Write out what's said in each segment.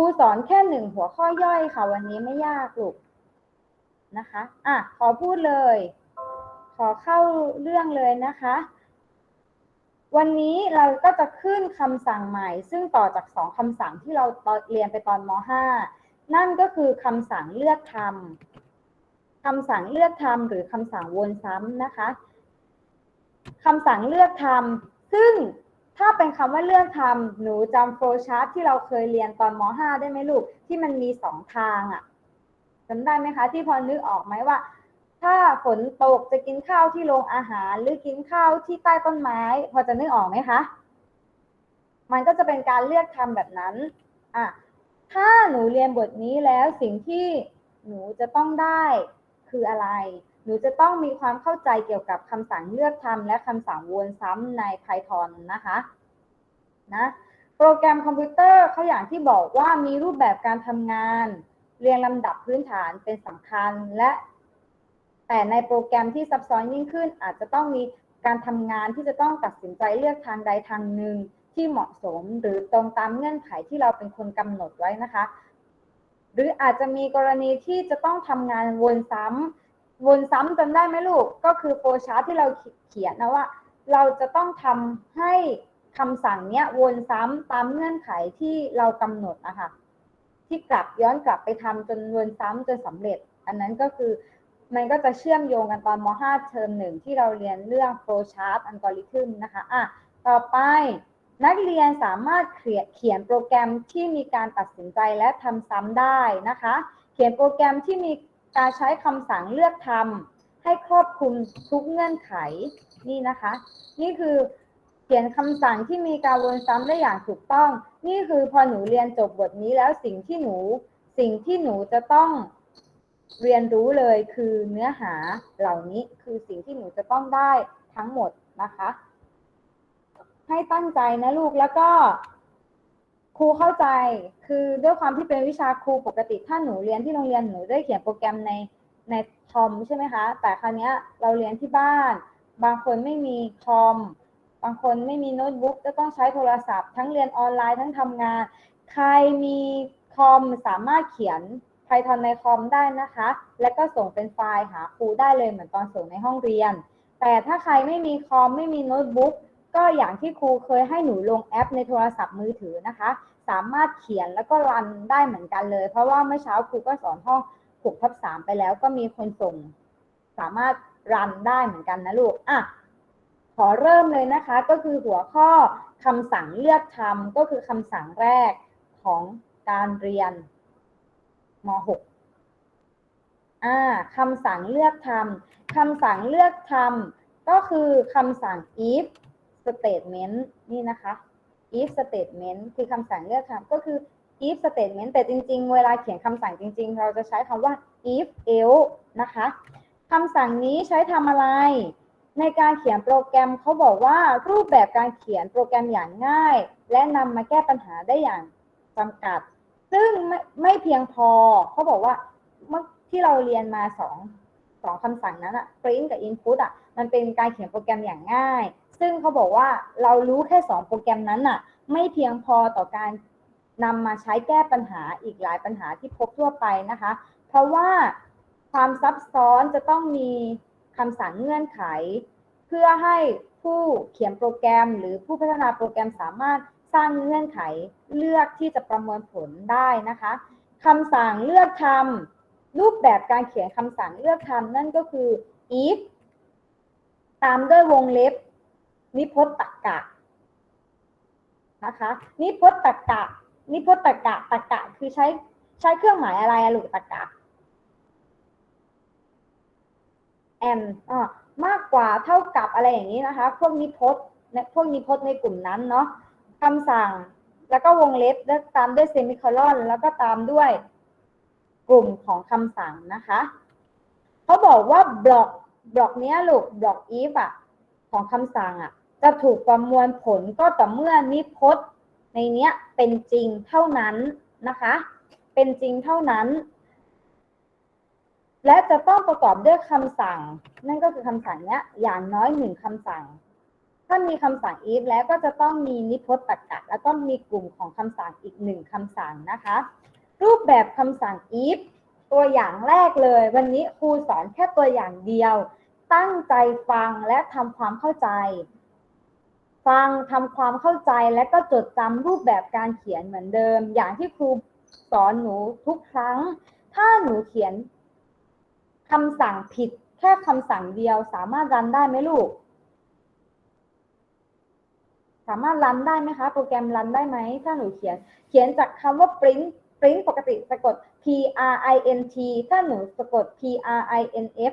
ครูสอนแค่หนึ่งหัวข้อย่อยค่ะ วันนี้ไม่ยากลูกนะคะอะขอพูดเลย ขอเข้าเรื่องเลยนะคะ วันนี้เราก็จะขึ้นคำสั่งใหม่ ซึ่งต่อจากสองคำสั่งที่เราเรียนไปตอนม .5 นั่นก็คือคำสั่งเลือกทำคำสั่งเลือกทำหรือคำสั่งวนซ้ำนะคะคำสั่งเลือกทำซึ่ง ถ้าเป็นคำว่าเลือกทำหนูจำโฟล์ชาร์ตที่เราเคยเรียนตอนม .5 ได้ไหมลูก ที่มันมีสองทางอะจำได้ไหมคะ ที่พอนึกออกไหมว่า ถ้าฝนตกจะกินข้าวที่โรงอาหาร หรือกินข้าวที่ใต้ต้นไม้ พอจะนึกออกไหมคะ มันก็จะเป็นการเลือกทำแบบนั้นอะถ้าหนูเรียนบทนี้แล้วสิ่งที่หนูจะต้องได้คืออะไร หนูจะต้องมีความเข้าใจเกี่ยวกับคำสั่งเลือกทำและคำสั่งวนซ้ำใน Python นะคะนะโปรแกรมคอมพิวเตอร์เขาอย่างที่บอกว่ามีรูปแบบการทำงาน เรียงลำดับพื้นฐานเป็นสำคัญและ แต่ในโปรแกรมที่ซับซ้อนยิ่งขึ้น อาจจะต้องมีการทำงานที่จะต้องตัดสินใจเลือกทางใดทางหนึ่งที่เหมาะสมหรือตรงตามเงื่อนไขที่เราเป็นคนกำหนดไว้นะคะ หรืออาจจะมีกรณีที่จะต้องทำงานวนซ้ำ วนซ้ำจำได้ไหมลูก ก็คือโฟชาร์ที่เราเขียนนะว่า เราจะต้องทำให้คำสั่งเนี้ยวนซ้ำตามเงื่อนไขที่เรากำหนดนะคะที่กลับย้อนกลับไปทำจนวนซ้ำจนสำเร็จ อันนั้นก็คือมันก็จะเชื่อมโยงกันตอนม .5 เทอมหนึ่งที่เราเรียนเรื่อง flow chart algorithm นะคะอะต่อไปนักเรียนสามารถเขเขียนโปรแกรมที่มีการตัดสินใจและทำซ้ำได้นะคะ เขียนโปรแกรมที่มี การใช้คำสั่งเลือกทำให้ครอบคลุมทุกเงื่อนไขนี่นะคะ นี่คือเขียนคำสั่งที่มีการวนซ้ำได้อย่างถูกต้อง นี่คือพอหนูเรียนจบบทนี้แล้วสิ่งที่หนูสิ่งที่หนูจะต้องเรียนรู้เลยคือเนื้อหาเหล่านี้คือสิ่งที่หนูจะต้องได้ทั้งหมดนะคะ ให้ตั้งใจนะลูกแล้วก็ ครูเข้าใจคือด้วยความที่เป็นวิชาครูปกติถ้าหนูเรียนที่โรงเรียนหนูได้เขียนโปรแกรมในในคอมใช่ไหมคะ แต่คราวนี้เราเรียนที่บ้าน บางคนไม่มีคอม บางคนไม่มีโน้ตบุ๊กจะต้องใช้โทรศัพท์ ทั้งเรียนออนไลน์ทั้งทำงาน ใครมีคอมสามารถเขียน Python ในคอมได้นะคะ แล้วก็ส่งเป็นไฟล์หาครูได้เลยเหมือนตอนส่งในห้องเรียน แต่ถ้าใครไม่มีคอมไม่มีโน้ตบุ๊ก ก็อย่างที่ครูเคยให้หนูลงแอปในโทรศัพท์มือถือนะคะ สามารถเขียนแล้วก็รันได้เหมือนกันเลย เพราะว่าเมื่อเช้าครูก็สอนห้อง6ทับ3ไปแล้ว ก็มีคนส่ง สามารถรันได้เหมือนกันนะลูกอะขอเริ่มเลยนะคะก็คือหัวข้อคำสั่งเลือกทำก็คือคำสั่งแรกของการเรียนม .6 อ่าคำสั่งเลือกทำคำสั่งเลือกทำก็คือคำสั่ง if statement นี่นะคะ if statement คือคำสั่งเลือกทำก็คือ if statement แต่จริง ๆ เวลาเขียนคำสั่งจริง ๆ เราจะใช้คำว่า if else นะคะคำสั่งนี้ใช้ทำอะไร ในการเขียนโปรแกรมเขาบอกว่ารูปแบบการเขียนโปรแกรมอย่างง่าย และนำมาแก้ปัญหาได้อย่างจำกัด ซึ่งไม่ไม่เพียงพอเขาบอกว่าเมื่อที่เราเรียนมาสองสองคำสั่งนั้นอะ print กับ input อะมันเป็นการเขียนโปรแกรมอย่างง่าย ซึ่งเขาบอกว่าเรารู้แค่สองโปรแกรมนั้นอะไม่เพียงพอต่อการนำมาใช้แก้ปัญหาอีกหลายปัญหาที่พบทั่วไปนะคะ เพราะว่าความซับซ้อนจะต้องมีคำสั่งเงื่อนไข เพื่อให้ผู้เขียนโปรแกรม หรือผู้พัฒนาโปรแกรมสามารถสร้างเงื่อนไขเลือกที่จะประมวลผลได้นะคะคำสั่งเลือกทำรูปแบบการเขียนคำสั่งเลือกทำนั่นก็คือ if ตามด้วยวงเล็บ นิพจน์ตรรกะนะคะนิพจน์ตรรกะนิพจน์ตรรกะตรรกะคือใช้ใช้เครื่องหมายอะไรอะลูกตรรกะ and อ่ามากกว่าเท่ากับอะไรอย่างนี้นะคะ พวกนิพจน์พวกนิพจน์ในกลุ่มนั้นเนาะคำสั่งแล้วก็วงเล็บแล้วตามด้วยเซมิโคลอน แล้วก็ตามด้วยกลุ่มของคำสั่งนะคะเขาบอกว่าบล็อกบล็อกเนี้ยลูกบล็อก if อะของคำสั่งอะ จะถูกประมวลผลก็ต่อเมื่อนิพจน์ในเนี้ยเป็นจริงเท่านั้นนะคะ เป็นจริงเท่านั้น และจะต้องประกอบด้วยคำสั่ง นั่นก็คือคำสั่งเนี้ยอย่างน้อยหนึ่งคำสั่ง ถ้ามีคำสั่ง if แล้วก็จะต้องมีนิพจน์ตรรกะแล้วก็มีกลุ่มของคำสั่งอีกหนึ่งคำสั่งนะคะ รูปแบบคำสั่ง if ตัวอย่างแรกเลย วันนี้ครูสอนแค่ตัวอย่างเดียว ตั้งใจฟังและทำความเข้าใจ ฟังทำความเข้าใจและก็จดจำรูปแบบการเขียนเหมือนเดิม อย่างที่ครูสอนหนูทุกครั้ง ถ้าหนูเขียนคำสั่งผิด แค่คำสั่งเดียว สามารถรันได้ไหมลูก สามารถรันได้ไหมคะ โปรแกรมรันได้ไหมถ้าหนูเขียน เขียนจากคำว่า print print ปกติสะกด p r i n t ถ้าหนูสะกด p r i n f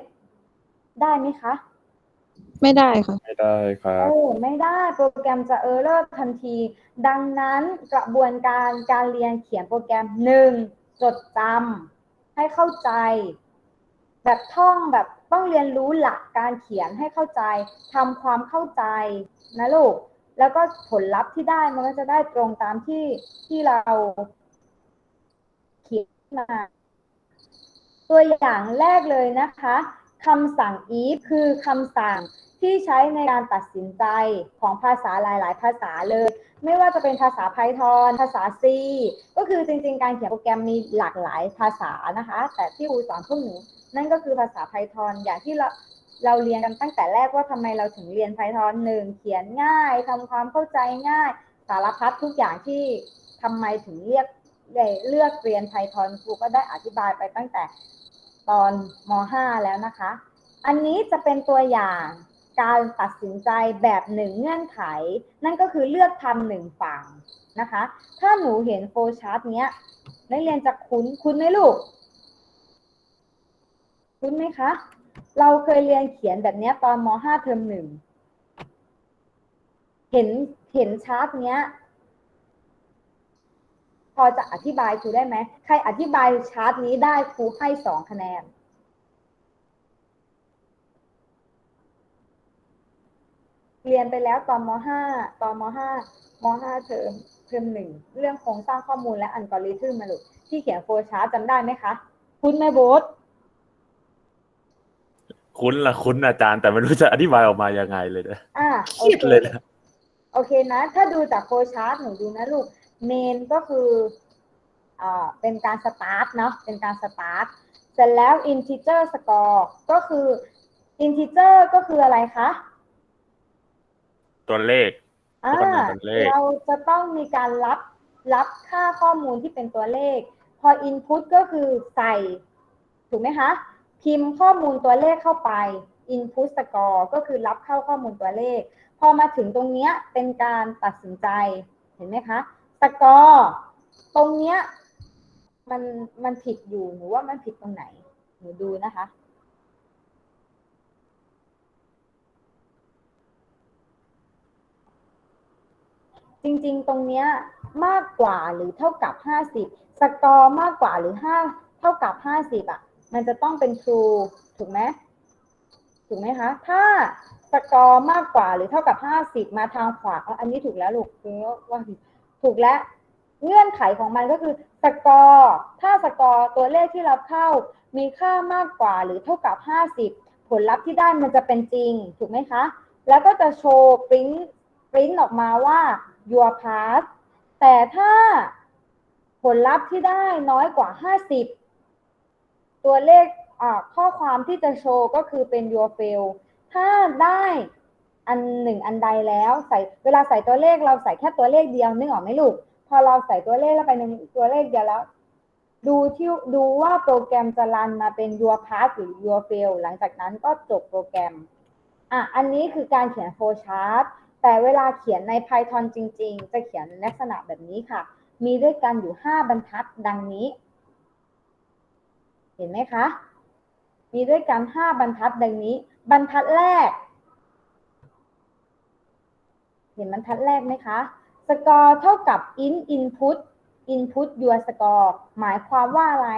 ได้ไหมคะ ไม่ได้ค่ะ ไม่ได้ครับเออไม่ได้โปรแกรมจะเออร์เลอร์ทันที ดังนั้นกระบวนการการเรียนเขียนโปรแกรมหนึ่งจดจำให้เข้าใจ แบบท่องแบบต้องเรียนรู้หลักการเขียนให้เข้าใจทำความเข้าใจนะลูก แล้วก็ผลลัพธ์ที่ได้มันก็จะได้ตรงตามที่ที่เราเขียนมา ตัวอย่างแรกเลยนะคะ คำสั่ง if คือคำสั่งที่ใช้ในการตัดสินใจของภาษาหลาย ๆ ภาษาเลย ไม่ว่าจะเป็นภาษา Python ภาษา C ก็คือจริง ๆ การเขียนโปรแกรมมีหลากหลายภาษานะคะ แต่ที่ครูสอนพวกหนูนั่นก็คือภาษา Python อย่างที่เราเราเรียนกันตั้งแต่แรกว่าทำไมเราถึงเรียน Python หนึ่งเขียนง่ายทำความเข้าใจง่าย สารพัดทุกอย่างที่ทำไมถึงเรียกเลือกเรียน Python ครูก็ได้อธิบายไปตั้งแต่ ตอนม .5 แล้วนะคะ อันนี้จะเป็นตัวอย่างการตัดสินใจแบบหนึ่งเงื่อนไข นั่นก็คือเลือกทำหนึ่งฝั่งนะคะ ถ้าหนูเห็นโฟลชาร์ตเนี้ยนักเรียนจะคุ้นคุ้นไหมลูก คุ้นไหมคะ เราเคยเรียนเขียนแบบนี้ตอนม .5 เทอมหนึ่งเห็นเห็นชาร์ตเนี้ย พอจะอธิบายครูได้ไหม ใครอธิบายชาร์ตนี้ได้ครูให้สองคะแนน เรียนไปแล้วตอนม .5 ตอนม .5 ม .5 เทอมเทอมหนึ่งเรื่องโครงสร้างข้อมูลและอัลกอริทึมมาลูกที่เขียนโฟล์ชาร์ตจำได้ไหมคะ คุณไหมโบ๊ทคุ้นละคุ้นอาจารย์แต่ไม่รู้จะอธิบายออกมายังไงเลยนะอ่าเครียดเลยนะโอเคนะ ถ้าดูจากโฟล์ชาร์ตหนูดูนะลูก เมนก็คืออ่าเป็นการสตาร์ทเนาะเป็นการสตาร์ทเสร็จแล้ว integer score ก็คือ integer ก็คืออะไรคะตัวเลขอ่าก็เป็นตัวเลขเราจะต้องมีการรับรับค่าข้อมูลที่เป็นตัวเลข พอ input ก็คือใส่ ถูกไหมคะ พิมพ์ข้อมูลตัวเลขเข้าไป input score ก็คือรับเข้าข้อมูลตัวเลข พอมาถึงตรงเนี้ยเป็นการตัดสินใจ เห็นไหมคะ score ตรงเนี้ยมันมันผิดอยู่หนูว่ามันผิดตรงไหนหนูดูนะคะ จริงๆตรงเนี้ยมากกว่าหรือเท่ากับ50สกอร์มากกว่าหรือ5เท่ากับ50อะ มันจะต้องเป็น true ถูกไหมถูกไหมคะ ถ้าสกอร์มากกว่าหรือเท่ากับ50มาทางขวาอันนี้ถูกแล้วลูกคือว่าผิด ถูกแล้วเงื่อนไขของมันก็คือสกอร์ถ้าสกอร์ตัวเลขที่รับเข้ามีค่ามากกว่าหรือเท่ากับ 50 ผลลัพธ์ที่ได้มันจะเป็นจริง ถูกไหมคะ แล้วก็จะโชว์ปริ้นปริ้นออกมาว่า your pass แต่ถ้าผลลัพธ์ที่ได้น้อยกว่า 50 ตัวเลขข้อความที่จะโชว์ก็คือเป็น your fail ถ้าได้ อันหนึ่งอันใดแล้วใส่เวลาใส่ตัวเลขเราใส่แค่ตัวเลขเดียวนึกออกไหมลูก พอเราใส่ตัวเลขแล้วไปในตัวเลขเดียวแล้ว ดูที่ดูว่าโปรแกรมจะรันมาเป็น your pass หรือ your fail หลังจากนั้นก็จบโปรแกรมอะอันนี้คือการเขียนโฟล์ชาร์ตแต่เวลาเขียนใน Python จริง ๆ จะเขียนลักษณะแบบนี้ค่ะ มีด้วยกันอยู่ 5 บรรทัดดังนี้ เห็นไหมคะ มีด้วยกัน 5 บรรทัดดังนี้ บรรทัดแรก เห็นบรรทัดแรกไหมคะสกอร์เท่ากับ in input input your score หมายความว่าอะไร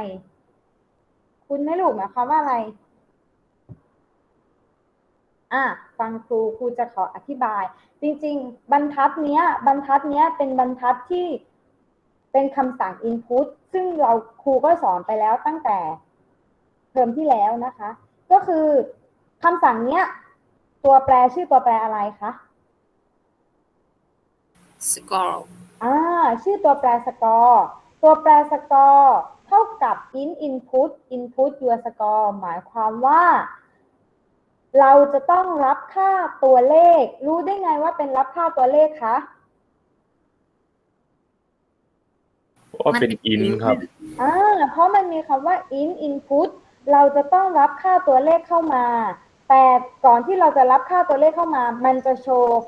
คุณไม่รู้หมายความว่าอะไร อะ ฟังครู ครูจะขออธิบาย จริง ๆ บรรทัดเนี้ย บรรทัดเนี้ยเป็นบรรทัดที่เป็นคำสั่ง input ซึ่งเราครูก็สอนไปแล้วตั้งแต่เทอมที่แล้วนะคะ ก็คือคำสั่งเนี้ย ตัวแปรชื่อตัวแปรอะไรคะ score อ่าชื่อตัวแปรสกอร์ตัวแปรสกอร์เท่ากับ in input input your score หมายความว่า เราจะต้องรับค่าตัวเลข รู้ได้ไงว่าเป็นรับค่าตัวเลขคะว่าเป็นอินครับอ่าเพราะมันมีคำว่า in input เราจะต้องรับค่าตัวเลขเข้ามา แต่ก่อนที่เราจะรับค่าตัวเลขเข้ามา มันจะโชว์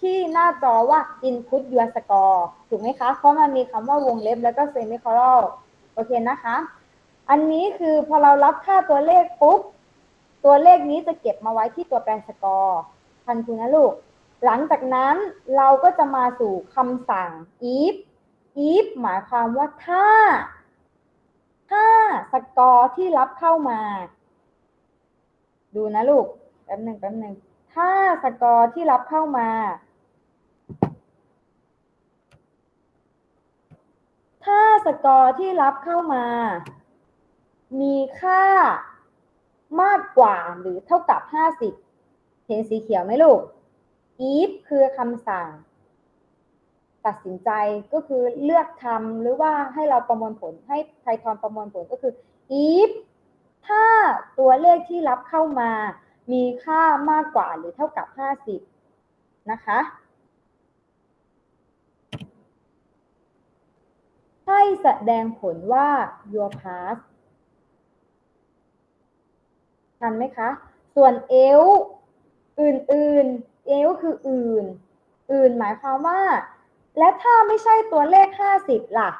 ที่หน้าจอว่า input your score ถูกไหมคะ เพราะมันมีคำว่าวงเล็บแล้วก็ semicolon โอเคนะคะ อันนี้คือพอเรารับค่าตัวเลขปุ๊บ ตัวเลขนี้จะเก็บมาไว้ที่ตัวแปรสกอร์ทันทีนะลูก หลังจากนั้นเราก็จะมาสู่คำสั่ง if if หมายความว่าถ้า ถ้าสกอร์ที่รับเข้ามา ดูนะลูก แป๊บหนึ่งแป๊บหนึ่งถ้าสกอร์ที่รับเข้ามา ถ้าสกอร์ที่รับเข้ามา มีค่ามากกว่าหรือเท่ากับ 50 เห็นสีเขียวไหมลูก if คือคำสั่ง ตัดสินใจก็คือเลือกทำหรือว่าให้เราประมวลผลให้ไทยทอนประมวลผลก็คือ if ถ้าตัวเลขที่รับเข้ามา มีค่ามากกว่าหรือเท่ากับ 50 นะคะ ให้แสดงผลว่า your pass ทันไหมคะ ส่วนเอลอื่นๆเอลคืออื่น อื่นหมายความว่า และถ้าไม่ใช่ตัวเลข 50 ล่ะ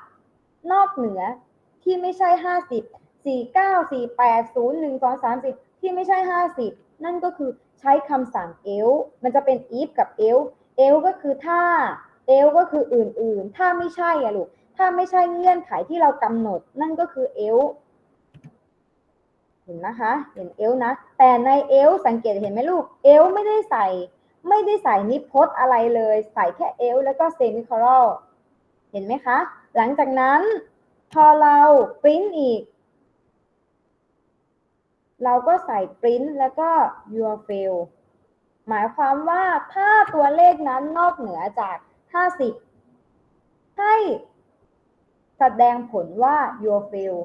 นอกเหนือที่ไม่ใช่ 50 49 48 0 1 2 3 0ที่ไม่ใช่ 50 นั่นก็คือใช้คำสั่ง else มันจะเป็น if กับ else else ก็คือถ้า else ก็คืออื่นๆ ถ้าไม่ใช่อะลูก ถ้าไม่ใช่เงื่อนไขที่เรากำหนด นั่นก็คือ else เห็นนะคะ เห็น else นะ แต่ใน else สังเกตเห็นไหมลูก else ไม่ได้ใส่ ไม่ได้ใส่นิพจน์อะไรเลย ใส่แค่ else แล้วก็ semicolon เห็นไหมคะ หลังจากนั้นพอเรา print อีก เราก็ใส่ print แล้วก็ your fail หมายความว่าถ้าตัวเลขนั้นนอกเหนือจาก 50 ให้ แสดงผลว่า your fail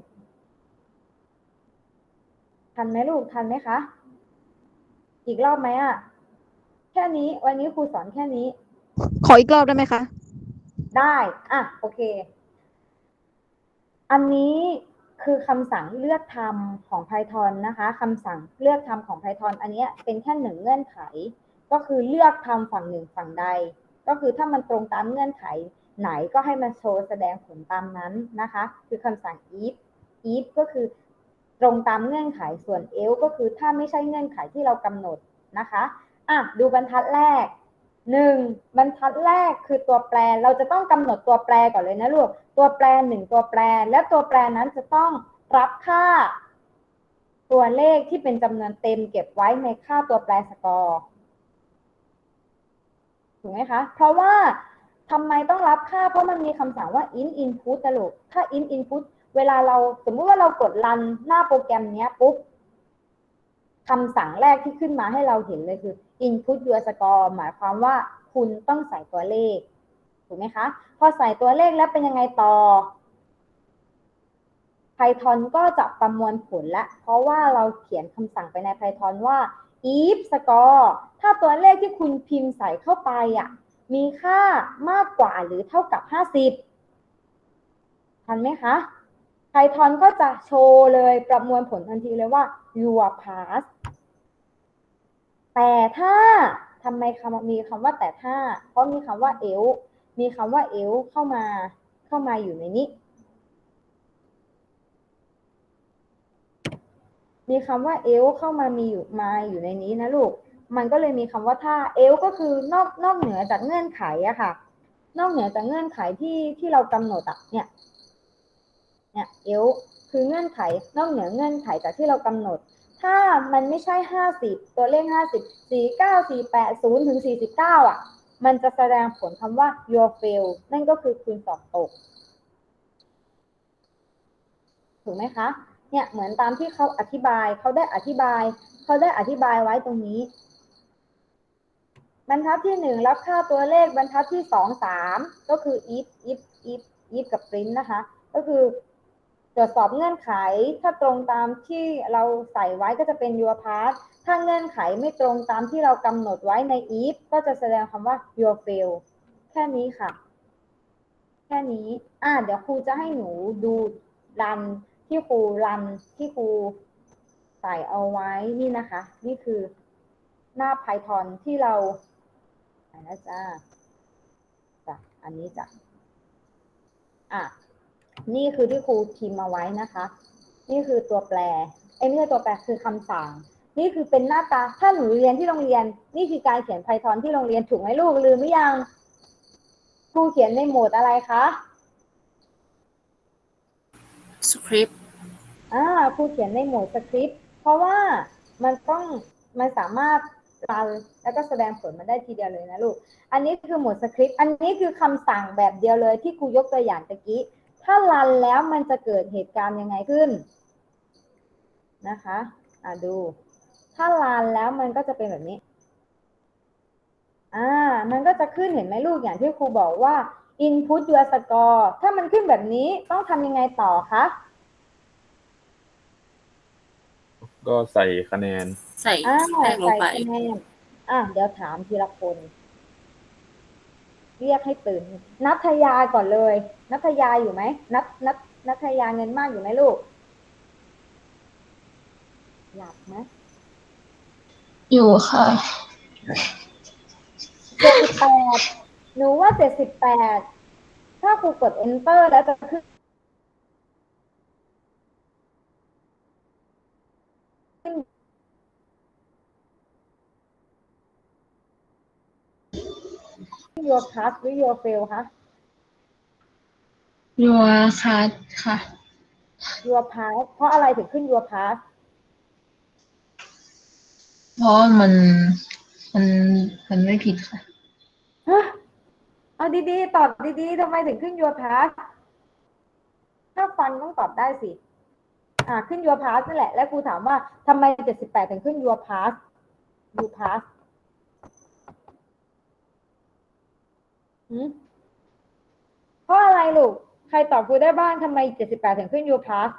ทันไหมลูก ทันไหมคะ อีกรอบไหมอะแค่นี้ วันนี้ครูสอนแค่นี้ ขออีกรอบได้ไหมคะ ได้ อะ โอเค อันนี้คือคำสั่งเลือกทำของ Python นะคะคำสั่งเลือกทำของ Python อันเนี้ยเป็นแค่หนึ่งเงื่อนไข ก็คือเลือกทำฝั่งหนึ่งฝั่งใด ก็คือถ้ามันตรงตามเงื่อนไข ไหนก็ให้มันโชว์แสดงผลตามนั้นนะคะ คือคำสั่ง if if ก็คือตรงตามเงื่อนไขส่วน else ก็คือถ้าไม่ใช่เงื่อนไขที่เรากำหนดนะคะอะดูบรรทัดแรกหนึ่งบรรทัดแรกคือตัวแปรเราจะต้องกำหนดตัวแปรก่อนเลยนะลูกตัวแปรหนึ่งตัวแปร และตัวแปรนั้นจะต้องรับค่า ตัวเลขที่เป็นจำนวนเต็มเก็บไว้ในค่าตัวแปรสกอร์ถูกไหมคะ เพราะว่า ทำไมต้องรับค่า เพราะมันมีคำสั่งว่า in input นะลูกถ้า in input เวลาเราสมมติว่าเรากดรันหน้าโปรแกรมนี้ปุ๊บคำสั่งแรกที่ขึ้นมาให้เราเห็นเลยคือ input your score หมายความว่าคุณต้องใส่ตัวเลข ถูกไหมคะ พอใส่ตัวเลขแล้วเป็นยังไงต่อ Python ก็จะประมวลผลละ เพราะว่าเราเขียนคำสั่งไปใน Python ว่า if score ถ้าตัวเลขที่คุณพิมพ์ใส่เข้าไปอะ มีค่ามากกว่าหรือเท่ากับ 50 ทันไหมคะ Python ก็จะโชว์เลยประมวลผลทันทีเลยว่า your pass แต่ถ้าทำไมคำมีคำว่าแต่ถ้า เพราะมีคำว่า else มีคำว่า else เข้ามาเข้ามาอยู่ในนี้ มีคำว่า else เข้ามามีอยู่มาอยู่ในนี้นะลูก มันก็เลยมีคำว่าถ้า else ก็คือนอกนอกเหนือจากเงื่อนไขอะค่ะ นอกเหนือจากเงื่อนไขที่ที่เรากำหนดอะเนี่ย เนี่ย else คือเงื่อนไข นอกเหนือเงื่อนไขจากที่เรากำหนด ถ้ามันไม่ใช่50ตัวเลข50 49 48 0ถึง49อะ มันจะแสดงผลคำว่า your fail นั่นก็คือคุณสอบตก ถูกไหมคะ เนี่ยเหมือนตามที่เขาอธิบายเขาได้อธิบายเขาได้อธิบายไว้ตรงนี้ บรรทัดที่หนึ่งรับค่าตัวเลขบรรทัดที่สองสามก็คือ if if if if กับ print นะคะ ก็คือตรวจสอบเงื่อนไขถ้าตรงตามที่เราใส่ไว้ก็จะเป็น your part ถ้าเงื่อนไขไม่ตรงตามที่เรากำหนดไว้ใน if ก็จะแสดงคำว่า your fail แค่นี้ค่ะ แค่นี้ อ่าเดี๋ยวครูจะให้หนูดูรันที่ครูรันที่ครูใส่เอาไว้นี่นะคะ นี่คือหน้า Python ที่เรา ไหนนะจ้าจ้ะอันนี้จ้ะอะนี่คือที่ครูพิมพ์มาไว้นะคะ นี่คือตัวแปรไอ้ยไม่ใช่ตัวแปรคือคำสั่ง นี่คือเป็นหน้าตาถ้าหนูเรียนที่โรงเรียน นี่คือการเขียน Python ที่โรงเรียนถูกไหมลูกลืมหรือยังครูเขียนในโหมดอะไรคะสคริปต์อ่าครูเขียนในโหมดสคริปต์เพราะว่ามันต้องมันสามารถ รันแล้วก็แสดงผลมันได้ทีเดียวเลยนะลูก อันนี้คือหมวดสคริปต์ อันนี้คือคำสั่งแบบเดียวเลยที่ครูยกตัวอย่างตะกี้ ถ้ารันแล้วมันจะเกิดเหตุการณ์ยังไงขึ้นนะคะ อ่าดู ถ้ารันแล้วมันก็จะเป็นแบบนี้ อ่า มันก็จะขึ้นเห็นไหมลูกอย่างที่ครูบอกว่า input your score ถ้ามันขึ้นแบบนี้ต้องทำยังไงต่อคะ ก็ใส่คะแนน ใส่อ่าแรกลงใส่ไป คะแนนอะเดี๋ยวถามทีละคน เรียกให้ตื่น นัทยาก่อนเลย นัทยาอยู่ไหมนัทนัทนัทยาเงินมากอยู่ไหมลูก หลับไหมอยู่ค่ะ เจ็ดสิบแปดหนูว่าเจ็ดสิบแปดถ้าครูกด enter แล้วจะขึ้น your pass หรือ your fail คะยัวค่ะค่ะ your pass เพราะอะไรถึงขึ้น your pass เพราะมันมันมันไม่ผิดค่ะ ฮะเอาดีๆ ตอบดีๆทำไมถึงขึ้น your pass ถ้าฟังต้องตอบได้สิ อ่าขึ้น your pass นั่นแหละ แล้วครูถามว่าทำไม 78 ถึงขึ้น your pass you pass หืม เพราะอะไรลูก ใครตอบครูได้บ้างทำไม78ถึงขึ้น your pass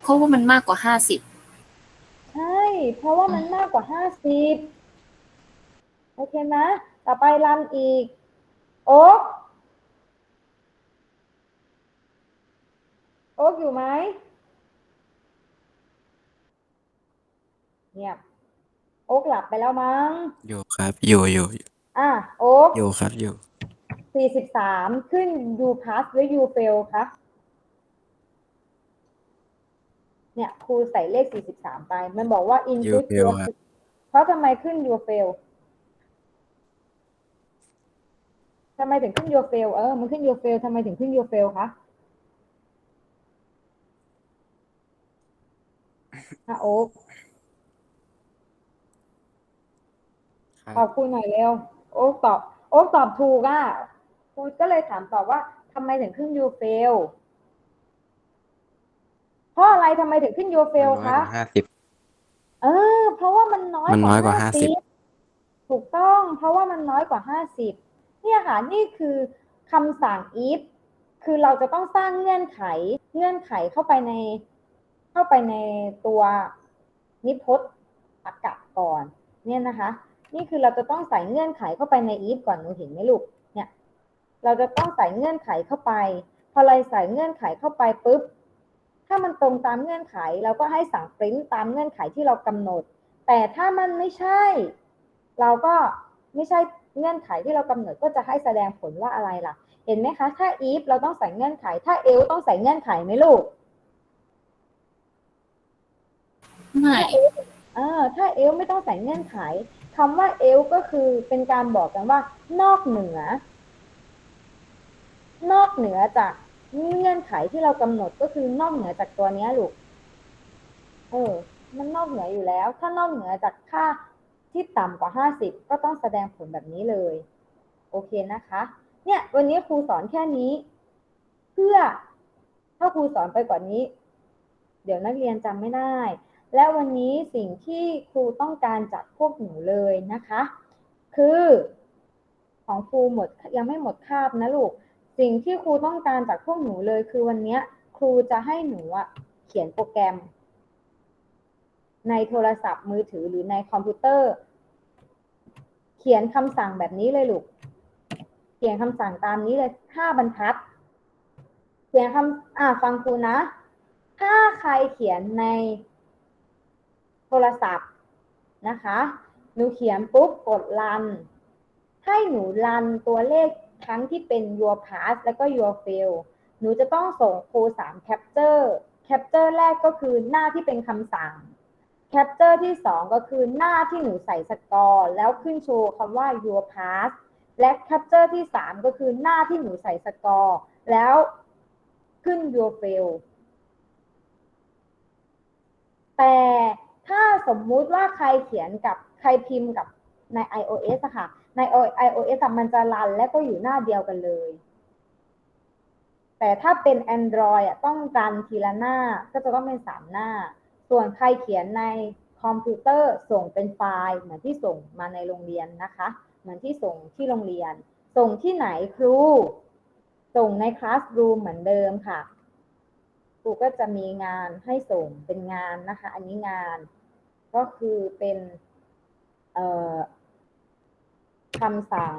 เพราะว่ามันมากกว่าห้าสิบใช่ เพราะว่ามันมากกว่า50โอเคนะ ต่อไปรันอีก โอ๊กโอ๊กอยู่ไหมเงียบโอ๊กหลับไปแล้วมั้ง อยู่ครับ อยู่อยู่อยู่ อะโอ๊กอยู่ครับอยู่43ขึ้น you pass หรือ you fail คะเนี่ยครูใส่เลข43ไป มันบอกว่า You input fail your ครับ เพราะทำไมขึ้น your fail ทำไมถึงขึ้น your fail เออ มันขึ้น your fail ทำไมถึงขึ้น your fail คะอะโอ๊คครัตอบบครูหน่อยเร็ว โอ๊คตอบ โอ๊คตอบถูกอะครูก็เลยถามตอบว่าทำไมถึงขึ้น your fail เพราะอะไรทำไมถึงขึ้น your มัน fail น้อยกคะว่าห้าสิบเออ เพราะว่ามันน้อยมันน้อยกว่า50 50ถูกต้อง เพราะว่ามันน้อยกว่าห้าสิบเนี่ยค่ะนี่คือคำสั่ง if คือเราจะต้องสร้างเงื่อนไข เงื่อนไขเข้าไปใน เข้าไปในตัวนิพจน์อักกะก่อน เนี่ยนะคะ นี่คือเราจะต้องใส่เงื่อนไขเข้าไปใน if ก่อนหนูเห็นไหมลูก เนี่ย เราจะต้องใส่เงื่อนไขเข้าไป พอเราใส่เงื่อนไขเข้าไปปุ๊บ ถ้ามันตรงตามเงื่อนไข เราก็ให้สั่งปริ้นตามเงื่อนไขที่เรากำหนด แต่ถ้ามันไม่ใช่ เราก็ไม่ใช่เงื่อนไขที่เรากำหนดก็จะให้แสดงผลว่าอะไรล่ะ เห็นไหมคะ ถ้า if เราต้องใส่เงื่อนไข ถ้า else ต้องใส่เงื่อนไขไหมลูก ไม่ เออ ถ้า else ไม่ต้องใส่เงื่อนไข คำว่า else ก็คือเป็นการบอกกันว่า นอกเหนือ นอกเหนือจากเงื่อนไขที่เรากำหนดก็คือนอกเหนือจากตัวเนี้ยลูก เออ มันนอกเหนืออยู่แล้ว ถ้านอกเหนือจากค่าที่ต่ำกว่าห้าสิบก็ต้องแสดงผลแบบนี้เลย โอเคนะคะ เนี่ย วันนี้ครูสอนแค่นี้ เพื่อถ้าครูสอนไปกว่านี้ เดี๋ยวนักเรียนจำไม่ได้ และวันนี้สิ่งที่ครูต้องการจากพวกหนูเลยนะคะ คือของครูหมดยังไม่หมดคาบนะลูก สิ่งที่ครูต้องการจากพวกหนูเลย คือวันนี้ครูจะให้หนูอะเขียนโปรแกรม ในโทรศัพท์มือถือหรือในคอมพิวเตอร์ เขียนคำสั่งแบบนี้เลยลูก เขียนคำสั่งตามนี้เลยห้าบรรทัด เขียนคำอ่าฟังครูนะ ถ้าใครเขียนใน โทรศัพท์นะคะ หนูเขียนปุ๊บกดรัน ให้หนูรันตัวเลขทั้งที่เป็น your pass แล้วก็ your fail หนูจะต้องส่งครูสาม capture capture แรกก็คือหน้าที่เป็นคำสั่ง capture ที่สองก็คือหน้าที่หนูใส่สกอร์แล้วขึ้นโชว์คำว่า your pass และ capture ที่สามก็คือหน้าที่หนูใส่สกอร์แล้วขึ้น your fail แต่ ถ้าสมมุติว่าใครเขียนกับใครพิมพ์กับใน iOS อะค่ะ ใน iOS มันจะรันและก็อยู่หน้าเดียวกันเลย แต่ถ้าเป็น Android อะต้องรันทีละหน้าก็จะต้องเป็นสามหน้า ส่วนใครเขียนในคอมพิวเตอร์ส่งเป็นไฟล์เหมือนที่ส่งมาในโรงเรียนนะคะ เหมือนที่ส่งที่โรงเรียน ส่งที่ไหนครู ส่งในคลาสรูมเหมือนเดิมค่ะครูก็จะมีงานให้ส่งเป็นงานนะคะ อันนี้งาน ก็คือเป็นคำสั่ง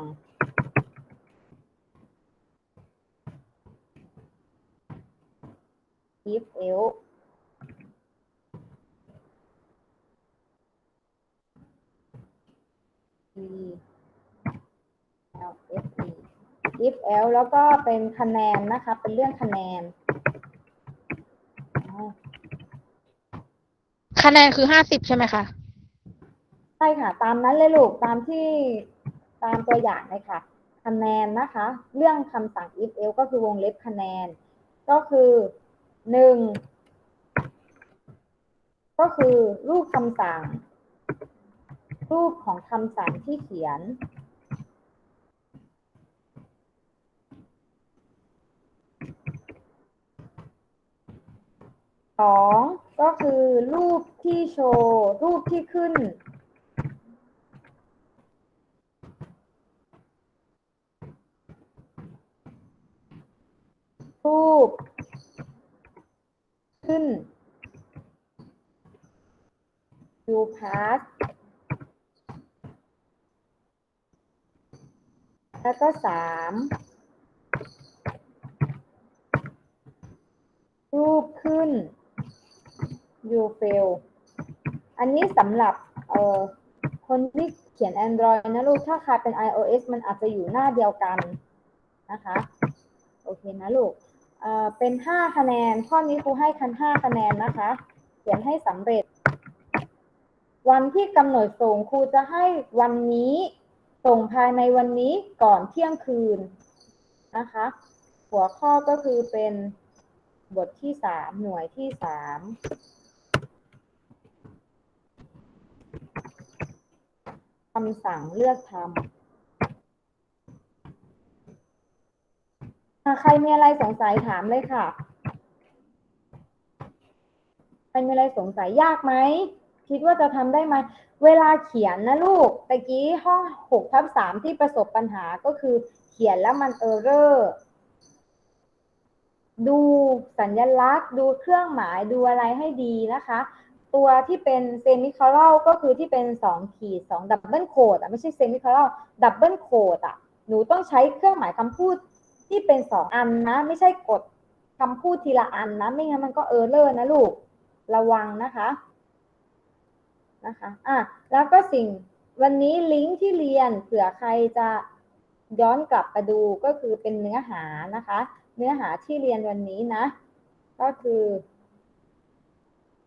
if else e l if else แล้วก็เป็นคะแนนนะคะ เป็นเรื่องคะแนนอ๋อ คะแนนคือห้าสิบใช่ไหมคะ ใช่ค่ะ ตามนั้นเลยลูกตามที่ตามตัวอย่างเลยค่ะ คะแนนนะคะ เรื่องคำสั่ง if else ก็คือวงเล็บคะแนน ก็คือหนึ่งก็คือรูปคำสั่ง รูปของคำสั่งที่เขียน สอง ก็คือรูปที่โชว์ รูปที่ขึ้น รูป ขึ้น you pass แล้วก็สาม รูปขึ้น you fail อั นี้สำหรับเอ่อคนที่เขียน Android นะลูก ถ้าใครเป็น iOS มันอาจจะอยู่หน้าเดียวกันนะคะ โอเคนะลูกเอ่อเป็นห้าคะแนน ข้อนี้ครูให้คันห้าคะแนนนะคะ เขียนให้สำเร็จ วันที่กำหนดส่งครูจะให้วันนี้ส่งภายในวันนี้ก่อนเที่ยงคืนนะคะ หัวข้อก็คือเป็นบทที่สามหน่วยที่สาม คำสั่งเลือกทำใครมีอะไรสงสัยถามเลยค่ะ ใครมีอะไรสงสัยยากไหม คิดว่าจะทำได้ไหม เวลาเขียนนะลูก ตะกี้ห้องหกทับสามที่ประสบปัญหาก็คือเขียนแล้วมันเออร์เรอร์ดูสัญลักษณ์ ดูเครื่องหมายดูอะไรให้ดีนะคะ ตัวที่เป็นเซมิคอลัลก็คือที่เป็นสองขีดสองดับเบิลโคดอะไม่ใช่เซมิคอลัลดับเบิลโคดอะหนูต้องใช้เครื่องหมายคำพูดที่เป็นสองอันนะ ไม่ใช่กดคำพูดทีละอันนะ ไม่งั้นมันก็เออร์เลอร์นะลูกระวังนะคะนะคะอะแล้วก็สิ่งวันนี้ลิงก์ที่เรียนเผื่อใครจะย้อนกลับมาดูก็คือเป็นเนื้อหานะคะ เนื้อหาที่เรียนวันนี้นะ ก็คือ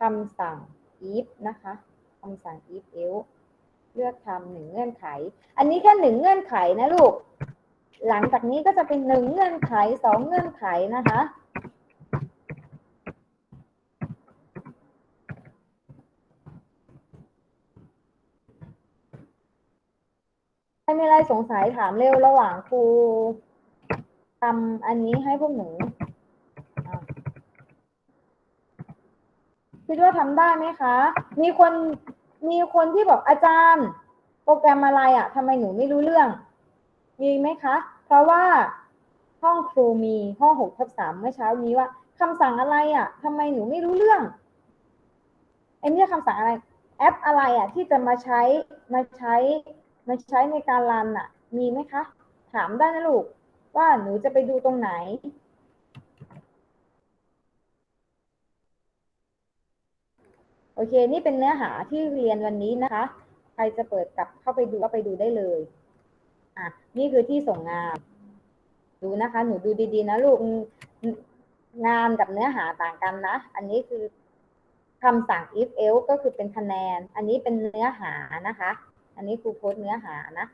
คำสั่ง if นะคะคำสั่ง if else เลือกทำหนึ่งเงื่อนไข อันนี้แค่หนึ่งเงื่อนไขนะลูก หลังจากนี้ก็จะเป็นหนึ่งเงื่อนไขสองเงื่อนไขนะคะใครมีอะไรสงสัยถามเร็วระหว่างครูทำอันนี้ให้พวกหนูอะ คิดว่าทำได้ไหมคะ มีคนมีคนที่บอกอาจารย์ โปรแกรมอะไรอะ่ะทำไมหนูไม่รู้เรื่อง มีไหมคะ เพราะว่าห้องครูมีห้องหกทับสามเมื่อเช้านี้ว่าคำสั่งอะไรอะ่ะทำไมหนูไม่รู้เรื่องไอ้เนี่ยคำสั่งอะไร แอปอะไรอะ่ะ ที่จะมาใช้มาใช้มาใช้ในการรันอะ มีไหมคะ ถามได้นะลูกว่าหนูจะไปดูตรงไหน โอเค นี่เป็นเนื้อหาที่เรียนวันนี้นะคะ ใครจะเปิดกลับเข้าไปดูก็ไปดูได้เลย อะ นี่คือที่ส่งงาน ดูนะคะ หนูดูดีๆนะลูก งานกับเนื้อหาต่างกันนะ อันนี้คือคำสั่ง if else ก็คือเป็นคะแนน อันนี้เป็นเนื้อหานะคะ อันนี้ครูโพสต์เนื้อหานะ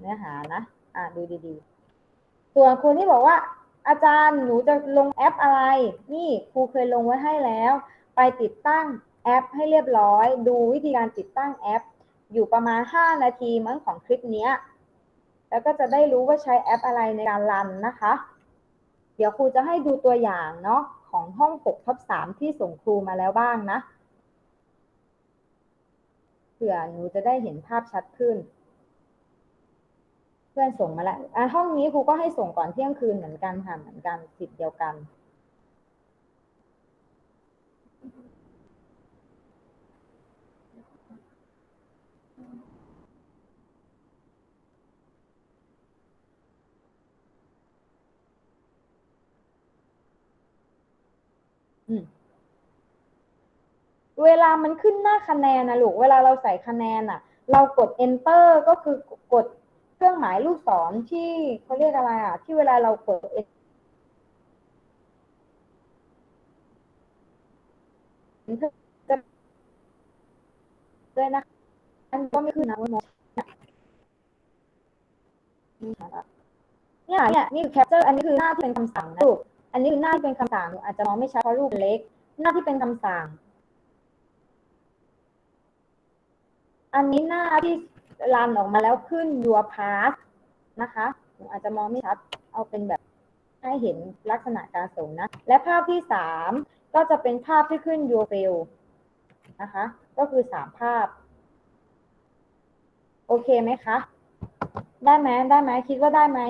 เนื้อหานะ อะ ดูดีๆ ส่วนครูที่บอกว่า อาจารย์หนูจะลงแอปอะไร นี่ครูเคยลงไว้ให้แล้ว ไปติดตั้ง แอปให้เรียบร้อย ดูวิธีการติดตั้งแอป อยู่ประมาณ 5 นาทีมั้งของคลิปนี้แล้วก็จะได้รู้ว่าใช้แอปอะไรในการรันนะคะ เดี๋ยวครูจะให้ดูตัวอย่างเนาะของห้อง6ทับ3ที่ส่งครูมาแล้วบ้างนะเผื่อหนูจะได้เห็นภาพชัดขึ้น เพื่อนส่งมาแล้วอะห้องนี้ครูก็ให้ส่งก่อนเที่ยงคืนเหมือนกันค่ะเหมือนกันสิทธิ์เดียวกัน อืม เวลามันขึ้นหน้าคะแนนนะลูก เวลาเราใส่คะแนนอะเรากด enter ก็คือกดเครื่องหมายลูกศรที่เขาเรียกอะไรอะที่เวลาเรากด enter จะด้วยนะอันก็ไม่ขึ้นนะเว้ยมองเนี่ยเนี่ยนี่คือ capture อันนี้คือหน้าที่เป็นคำสั่งนะลูก อันนี้คือหน้าที่เป็นคำสั่งอาจจะมองไม่ชัดเพราะรูปเล็ก หน้าที่เป็นคำสั่ง อันนี้หน้าที่รันออกมาแล้วขึ้น your path นะคะอาจจะมองไม่ชัด เอาเป็นแบบให้เห็นลักษณะการส่งนะ และภาพที่สามก็จะเป็นภาพที่ขึ้น your fail นะคะ ก็คือสามภาพ โอเคไหมคะ ได้ไหมได้ไหมคิดว่าได้ไหม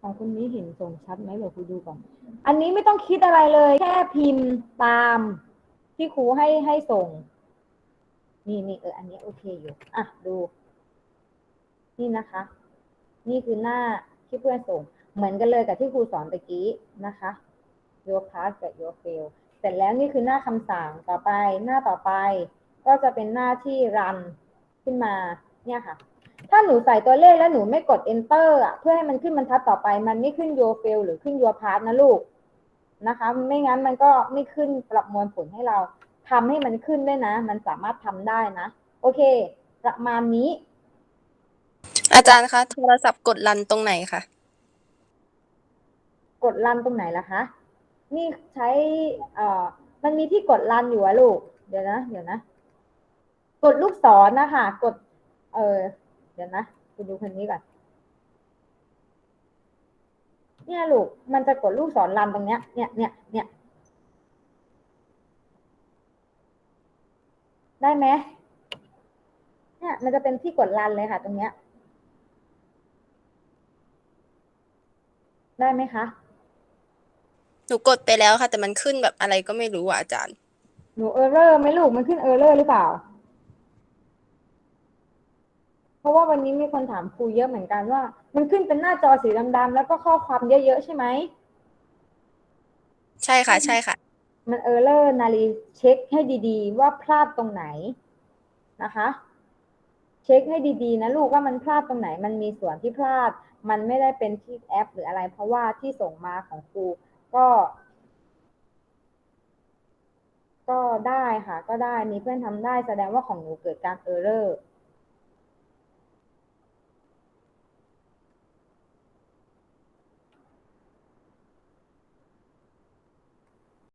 ของคุณนี้เห็นส่งชัดไหมเดี๋ยวครูดูก่อน อันนี้ไม่ต้องคิดอะไรเลย แค่พิมพ์ตามที่ครูให้ให้ส่ง นี่นี่เอออันนี้โอเคอยู่ อะดู นี่นะคะ นี่คือหน้าที่เพื่อนส่ง เหมือนกันเลยกับที่ครูสอนตะกี้นะคะ your pass กับ your fail เสร็จแล้วนี่คือหน้าคำสั่งต่อไป หน้าต่อไป ก็จะเป็นหน้าที่ run ขึ้นมาเนี่ยค่ะ ถ้าหนูใส่ตัวเลขแล้วหนูไม่กด enter อะ เพื่อให้มันขึ้นบรรทัดต่อไป มันไม่ขึ้น your fail หรือขึ้น your pass นะลูกนะคะ ไม่งั้นมันก็ไม่ขึ้นประมวลผลให้เราทำให้มันขึ้นด้วยนะ มันสามารถทำได้นะ โอเค ประมาณนี้ อาจารย์คะโทรศัพท์กดรันตรงไหนคะกดรันตรงไหนล่ะคะ นี่ใช้เอ่อมันมีที่กดรันอยู่อะลูก เดี๋ยวนะ เดี๋ยวนะ กดลูกศรนะคะ กด เออ เดี๋ยวนะไปดูคนนี้ก่อน เนี่ยลูก มันจะกดลูกศรรันตรงเนี้ย เนี่ยเนี่ยเนี่ยได้ไหมเนี่ย มันจะเป็นที่กดรันเลยค่ะ ตรงเนี้ย ได้ไหมคะ หนูกดไปแล้วค่ะ แต่มันขึ้นแบบอะไรก็ไม่รู้อะอาจารย์ หนูเออร์เรอร์ไหมลูก มันขึ้นเออร์เรอร์หรือเปล่า เพราะว่าวันนี้มีคนถามครูเยอะเหมือนกันว่า มันขึ้นเป็นหน้าจอสีดำๆแล้วก็ข้อความเยอะๆใช่ไหมใช่ค่ะ ใช่ค่ะ มันเออร์เลอร์นาลีเช็คให้ดีๆ ว่าพลาดตรงไหนนะคะ เช็คให้ดีๆ นะลูกว่ามันพลาดตรงไหน มันมีส่วนที่พลาด มันไม่ได้เป็นที่แอป หรืออะไร เพราะว่าที่ส่งมาของครูก็ ก็ได้ค่ะ ก็ได้มีเพื่อนทำได้แสดงว่าของหนูเกิดการเออร์เรอร์